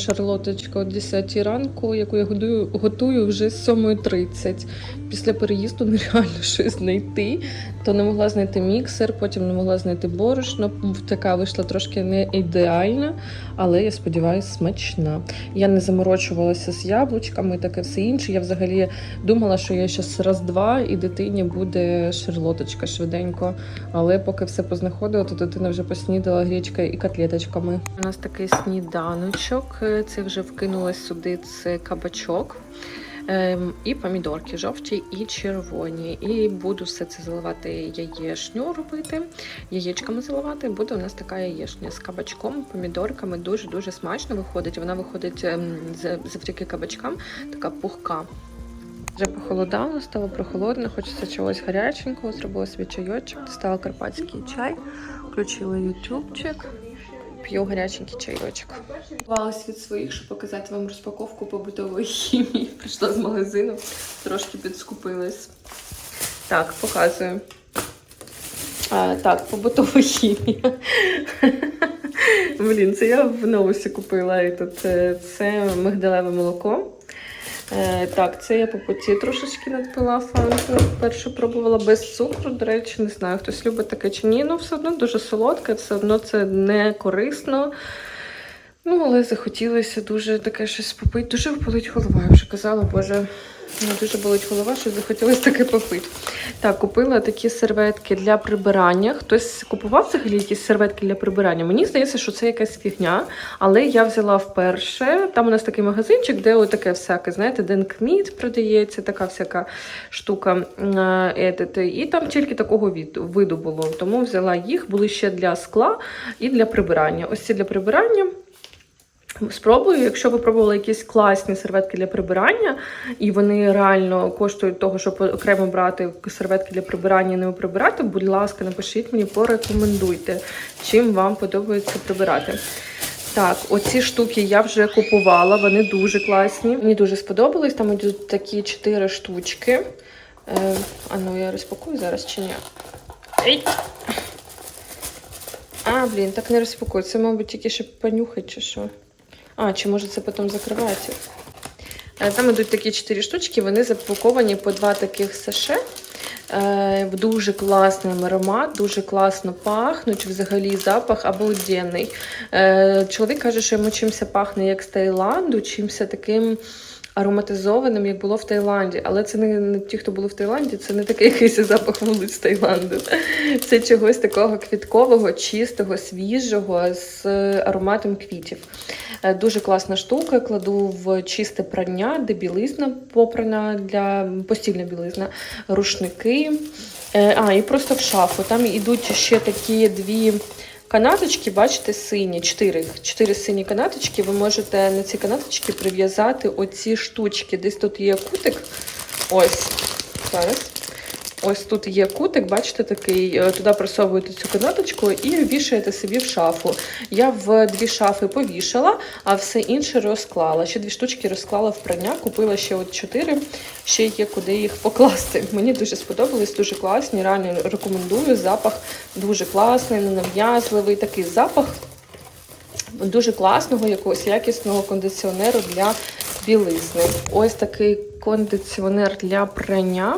шарлоточка о 10 ранку, яку я готую вже з 7.30. Після переїзду нереально щось знайти. То не могла знайти міксер, потім не могла знайти борошно. Така вийшла трошки не ідеальна, але я сподіваюся, смачна. Я не заморочувалася з яблучками, таке все інше. Я взагалі думала, що я ще раз-два і дитині буде шарлоточка швиденько. Але поки все познаходила, то дитина вже поснідала гречкою і котлеточками. У нас такий сніданочок. Це вже вкинулось сюди це кабачок. Ем, І помідорки жовті і червоні. І буду все це заливати яєшню робити, яєчками заливати. Буде у нас така яєшня з кабачком, помідорками. Дуже-дуже смачно виходить. Вона виходить ем, завдяки кабачкам, така пухка. Вже похолодало, стало прохолодно, хочеться чогось гаряченького, зробила свій чайочок, дістала карпатський чай, включила ютубчик, п'ю гаряченький чайочок. Ховалась від своїх, щоб показати вам розпаковку побутової хімії. Прийшла з магазину, трошки підскупилась. Так, показую. А, так, побутова хімія. Блін, це я в новості купила. І тут е, це мигдалеве молоко. Е, так, це я по путі трошечки надпила фанту. Першу пробувала без цукру. До речі, не знаю, хтось любить таке чи ні. Ну, все одно дуже солодке, все одно це не корисно. Ну, але захотілося дуже таке щось попити. Дуже болить голова. Я вже казала, боже, ну, дуже болить голова, що захотілося таке попити. Так, купила такі серветки для прибирання. Хтось купував взагалі якісь серветки для прибирання. Мені здається, що це якась фігня, але я взяла вперше. Там у нас такий магазинчик, де отаке всяке, знаєте, Денкміт продається, така всяка штука. е. І там тільки такого виду було. Тому взяла їх, були ще для скла і для прибирання. Ось ці для прибирання. Спробую, якщо ви пробували якісь класні серветки для прибирання, і вони реально коштують того, щоб окремо брати серветки для прибирання і не прибирати, будь ласка, напишіть мені, порекомендуйте, чим вам подобається прибирати. Так, оці штуки я вже купувала, вони дуже класні. Мені дуже сподобались. Там йдуть такі чотири штучки. Е, а ну я розпакую зараз чи ні? Ей! А, блін, так не розпакую. Це, мабуть, тільки щоб понюхати чи що. А, чи може це потім закривається? Е, Там ідуть такі чотири штучки, вони запаковані по два таких саше. Е, в Дуже класний аромат, дуже класно пахнуть. Взагалі запах обалденний. Е, Чоловік каже, що йому чимся пахне як з Таїланду, чимся таким ароматизованим, як було в Таїланді. Але це не, не ті, хто були в Таїланді, це не такий якийсь запах вулиць Таїланду. Це чогось такого квіткового, чистого, свіжого з ароматом квітів. Е, Дуже класна штука. Кладу в чисте прання, де білизна попрана для постільна білизна, рушники. Е, А, і просто в шафу. Там ідуть ще такі дві канаточки, бачите, сині, чотири, чотири сині канаточки. Ви можете на ці канаточки прив'язати оці штучки. Десь тут є кутик. Ось. Зараз. Ось тут є кутик, бачите, такий, е, туди просовуєте цю канаточку і вішаєте собі в шафу. Я в дві шафи повішала, а все інше розклала. Ще дві штучки розклала в прання, купила ще от чотири, ще є куди їх покласти. Мені дуже сподобались, дуже класні. Реально рекомендую. Запах дуже класний, ненав'язливий такий запах дуже класного якогось якісного кондиціонеру для білизни. Ось такий кондиціонер для прання.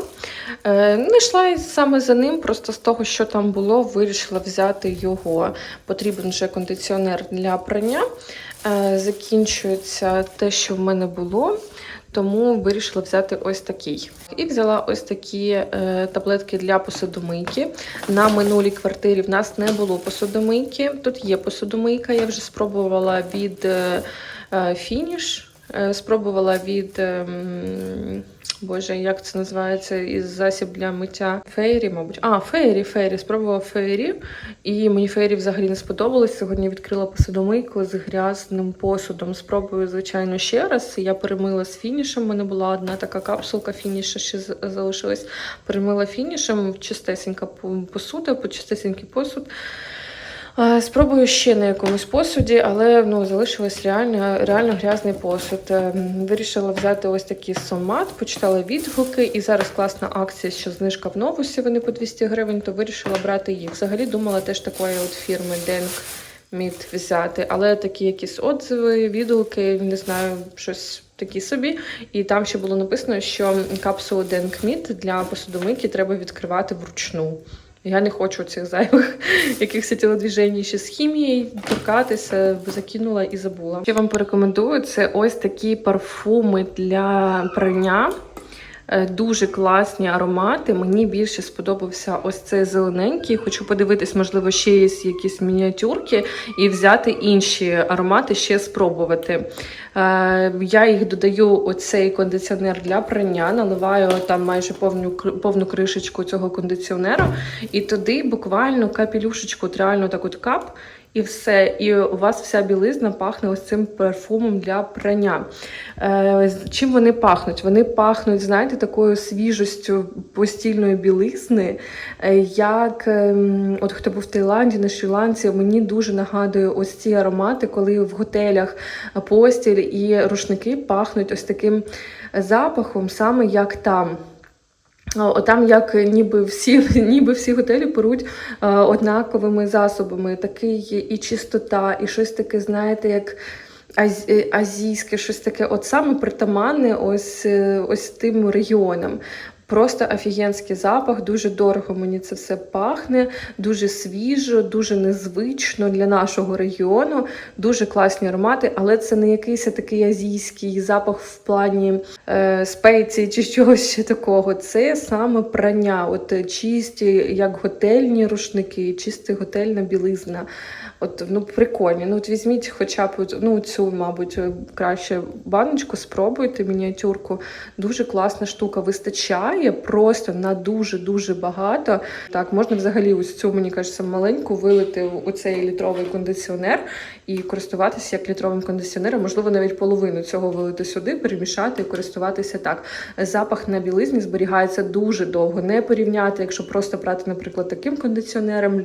Е, Не йшла саме за ним, просто з того, що там було, вирішила взяти його. Потрібен вже кондиціонер для прання. Е, Закінчується те, що в мене було. Тому вирішила взяти ось такий. І взяла ось такі е, таблетки для посудомийки. На минулій квартирі в нас не було посудомийки. Тут є посудомийка. Я вже спробувала від е, е, фініш. Е, Спробувала від ем, Боже, як це називається? Із засіб для миття фейрі, мабуть. А, фейрі, фейрі. Спробувала фейрі. І мені фейрі взагалі не сподобалось. Сьогодні відкрила посудомийку з грязним посудом. Спробую, звичайно, ще раз. Я перемила з фінішем. У мене була одна така капсулка фініша, ще залишилась. Перемила фінішем, чистесенька посуда, по чистесенький посуд. Е, Спробую ще на якомусь посуді, але ну, залишилось реально, реально грязний посуд. Е, Вирішила взяти ось такий сомат, почитала відгуки, і зараз класна акція, що знижка в новусі, вони по 200 гривень, то вирішила брати їх. Взагалі думала теж такої от фірми Denk мід взяти. Але такі якісь отзиви, відгуки, не знаю, щось такі собі. І там ще було написано, що капсулу Денкмід для посудомийки треба відкривати вручну. Я не хочу цих зайвих якихось тілодвіжень ще з хімією торкатися, закинула і забула. Я вам порекомендую, це ось такі парфуми для прання. Е, Дуже класні аромати. Мені більше сподобався ось цей зелененький. Хочу подивитись, можливо, ще є якісь мініатюрки і взяти інші аромати, ще спробувати. Е, Я їх додаю оцей кондиціонер для прання, наливаю там майже повну, повну кришечку цього кондиціонеру, і туди буквально капелюшечку, от реально так от кап. І все, і у вас вся білизна пахне ось цим парфумом для прання. Е, чим вони пахнуть? Вони пахнуть, знаєте, такою свіжостю постільної білизни. Е, як ем, от хто був в Таїланді, на Шрі-Ланці, мені дуже нагадує ось ці аромати, коли в готелях постіль і рушники пахнуть ось таким запахом, саме як там. О, Там як ніби всі, ніби всі готелі перуть е, однаковими засобами. Такий є і чистота, і щось таке, знаєте, як е, азійське, щось таке, от саме притаманне ось, е, ось тим регіонам. Просто офігенський запах, дуже дорого мені це все пахне, дуже свіжо, дуже незвично для нашого регіону. Дуже класні аромати, але це не якийсь такий азійський запах в плані е, спеції чи чогось ще такого. Це саме прання, от е, чисті, як готельні рушники, чиста готельна білизна. От ну прикольні. Ну от візьміть хоча б ну цю, мабуть, краще баночку, спробуйте мініатюрку. Дуже класна штука. Вистачає просто на дуже дуже багато. Так, можна взагалі ось цю, мені кажеться, маленьку вилити в оцей літровий кондиціонер і користуватися як літровим кондиціонером. Можливо, навіть половину цього вилити сюди, перемішати і користуватися так. Запах на білизні зберігається дуже довго. Не порівняти, якщо просто брати, наприклад, таким кондиціонером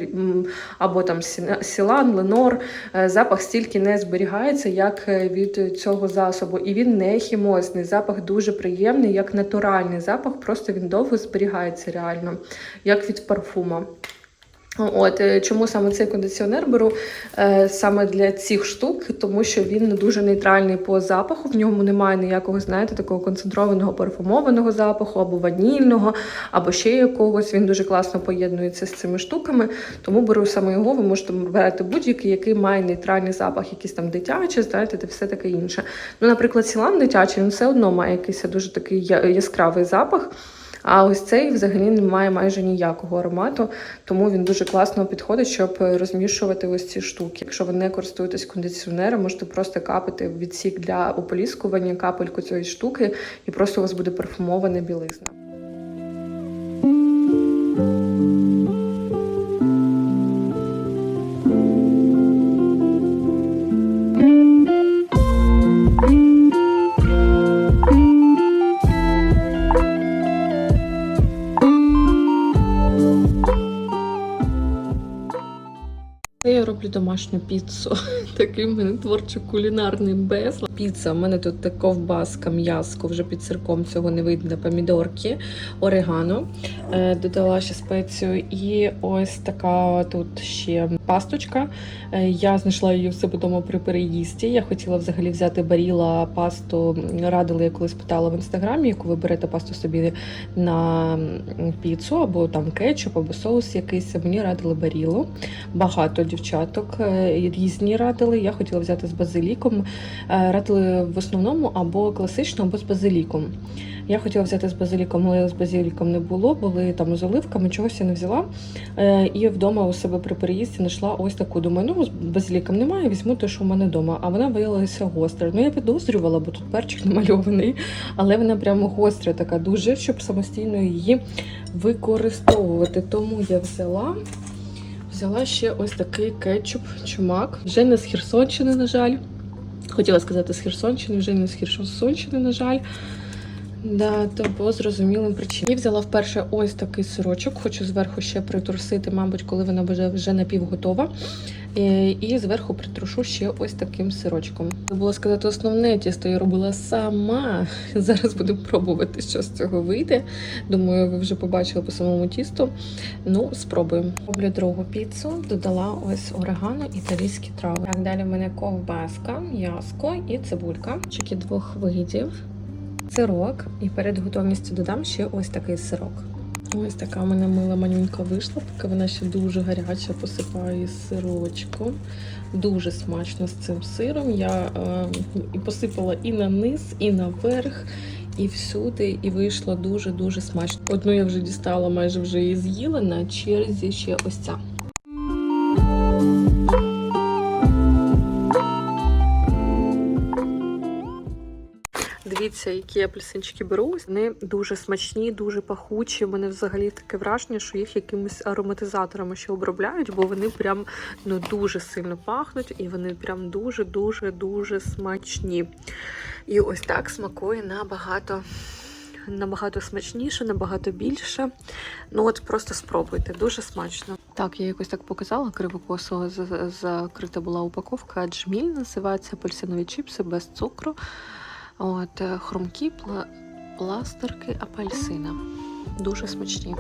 або там Сілан, Ленор, е, запах стільки не зберігається, як е, від цього засобу. І він не хімозний. Запах дуже приємний, як натуральний запах, просто він довго зберігається реально, як від парфума. От е, чому саме цей кондиціонер беру е, саме для цих штук, тому що він дуже нейтральний по запаху. В ньому немає ніякого, знаєте, такого концентрованого парфумованого запаху, або ванільного, або ще якогось. Він дуже класно поєднується з цими штуками. Тому беру саме його. Ви можете брати будь-який, який має нейтральний запах, якийсь там дитячий, знаєте, та все таке інше. Ну, наприклад, сілан дитячий, він все одно має якийсь дуже такий яскравий запах. А ось цей взагалі не має майже ніякого аромату, тому він дуже класно підходить, щоб розмішувати ось ці штуки. Якщо ви не користуєтесь кондиціонером, можете просто капати відсік для ополіскування капельку цієї штуки, і просто у вас буде парфумована білизна. Я роблю домашню піцу. Такий в мене творчо-кулінарний безлад. Піца. У мене тут ковбаска, м'яско, вже під сирком цього не видно, помідорки, орегано. Е, додала ще спецію. І ось така тут ще пасточка. Е, я знайшла її в себе вдома при переїзді. Я хотіла взагалі взяти баріла пасту. Радили, я колись питала в інстаграмі, яку ви берете пасту собі на піцу, або там кетчуп, або соус якийсь. Мені радили барілу. Багато дівчаток е, різні радили. Я хотіла взяти з базиліком. Е, в основному або класично, або з базиліком. Я хотіла взяти з базиліком, але з базиліком не було, були там з оливками, чогось я не взяла. Е, І вдома у себе при переїзді знайшла ось таку. Думаю, ну з базиліком немає, візьму те, що в мене вдома. А вона виявилася гостра. Ну я підозрювала, бо тут перчик намальований, але вона прямо гостра, така дуже, щоб самостійно її використовувати. Тому я взяла. Взяла ще ось такий кетчуп чумак. Вже не з Херсонщини, на жаль. Хотіла сказати з Херсонщини, вже не з Херсонщини, на жаль. Да, то по зрозумілим причинам. Я взяла вперше ось такий сирочок, хочу зверху ще притрусити, мабуть, коли вона буде вже напівготова. Е, І зверху притрушу ще ось таким сирочком. Було сказати, основне тісто я робила сама. Зараз буду пробувати, що з цього вийде. Думаю, ви вже побачили по самому тісту. Ну, спробуємо. Роблю другу піцу, додала ось орегано, італійські трави. Так, далі в мене ковбаска, м'яско і цибулька. Чеки двох видів. Сирок. І перед готовністю додам ще ось такий сирок. Ось така в мене мила манюнька вийшла, поки вона ще дуже гаряча, посипаю сирочком. Дуже смачно з цим сиром. Я е, посипала і на низ, і наверх, і всюди, і вийшло дуже-дуже смачно. Одну я вже дістала, майже вже її з'їла. На черзі ще ось ця. Дивіться, які апельсинчики беру. Вони дуже смачні, дуже пахучі. У мене взагалі таке враження, що їх якимись ароматизаторами ще обробляють, бо вони прям ну дуже сильно пахнуть і вони прям дуже дуже дуже смачні. І ось так смакує набагато. Набагато смачніше, набагато більше. Ну от просто спробуйте, дуже смачно. Так, я якось так показала кривокосо закрита була упаковка. Джміль називається апельсинові чіпси без цукру. От, е, хрумкі пла- пластерки апельсина. Дуже смачні.